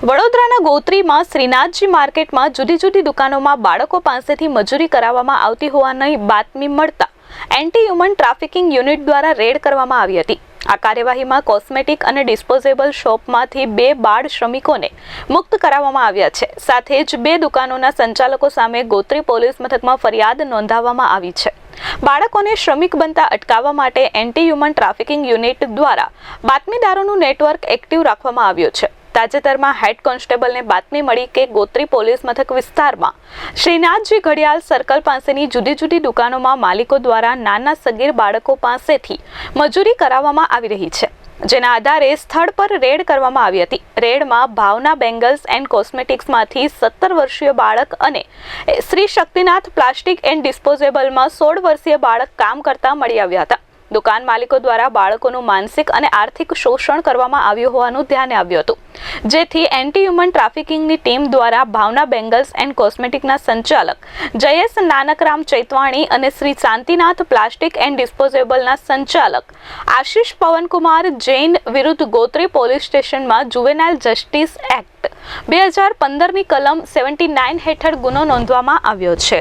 વડોદરાના ગોત્રીમાં શ્રીનાથજી માર્કેટમાં જુદી જુદી દુકાનોમાં બાળકો પાસેથી મજૂરી કરાવવામાં આવતી હોવાની બાતમી મળતા એન્ટી હ્યુમન ટ્રાફિકિંગ યુનિટ દ્વારા રેડ કરવામાં આવી હતી. આ કાર્યવાહીમાં કોસ્મેટિક અને ડિસ્પોઝેબલ શોપમાંથી બે બાળ શ્રમિકોને મુક્ત કરાવવામાં આવ્યા છે. સાથે જ બે દુકાનોના સંચાલકો સામે ગોત્રી પોલીસ મથકમાં ફરિયાદ નોંધાવવામાં આવી છે. બાળકોને શ્રમિક બનતા અટકાવવા માટે એન્ટી હ્યુમન ટ્રાફિકિંગ યુનિટ દ્વારા બાતમીદારોનું નેટવર્ક એક્ટિવ રાખવામાં આવ્યું છે. તાજેતરમાં હેડ કોન્સ્ટેબલને બાતમી મળી કે ગોત્રી પોલીસ મથક વિસ્તારમાં શ્રીનાથજી ઘડિયાળ સર્કલ પાસેની જુદી જુદી દુકાનોમાં માલિકો દ્વારા નાના સગીર બાળકો પાસેથી મજૂરી કરાવવામાં આવી રહી છે. જેના આધારે સ્થળ પર રેડ કરવામાં આવી હતી. રેડમાં ભાવના બેંગલ્સ એન્ડ કોસ્મેટિક્સમાંથી સત્તર વર્ષીય બાળક અને શ્રી શક્તિનાથ પ્લાસ્ટિક એન્ડ ડિસ્પોઝેબલમાં સોળ વર્ષીય બાળક કામ કરતા મળી આવ્યા હતા. દુકાન માલિકો દ્વારા બાળકોનું માનસિક અને આર્થિક શોષણ કરવામાં આવ્યું હોવાનું ધ્યાને આવ્યું હતું. જેથી એન્ટી હ્યુમન ટ્રાફિકિંગની ટીમ દ્વારા ભાવના બેંગલ્સ એન્ડ કોસ્મેટિકના સંચાલક જયેશ નાનકરામ ચૈતવાણી અને શ્રી શાંતિનાથ પ્લાસ્ટિક એન્ડ ડિસ્પોઝેબલના સંચાલક આશિષ પવનકુમાર જૈન વિરુદ્ધ ગોત્રી પોલીસ સ્ટેશનમાં જુવેનાઇલ જસ્ટિસ એક્ટ બે હજાર પંદરની કલમ સેવન્ટી નાઇન હેઠળ ગુનો નોંધવામાં આવ્યો છે.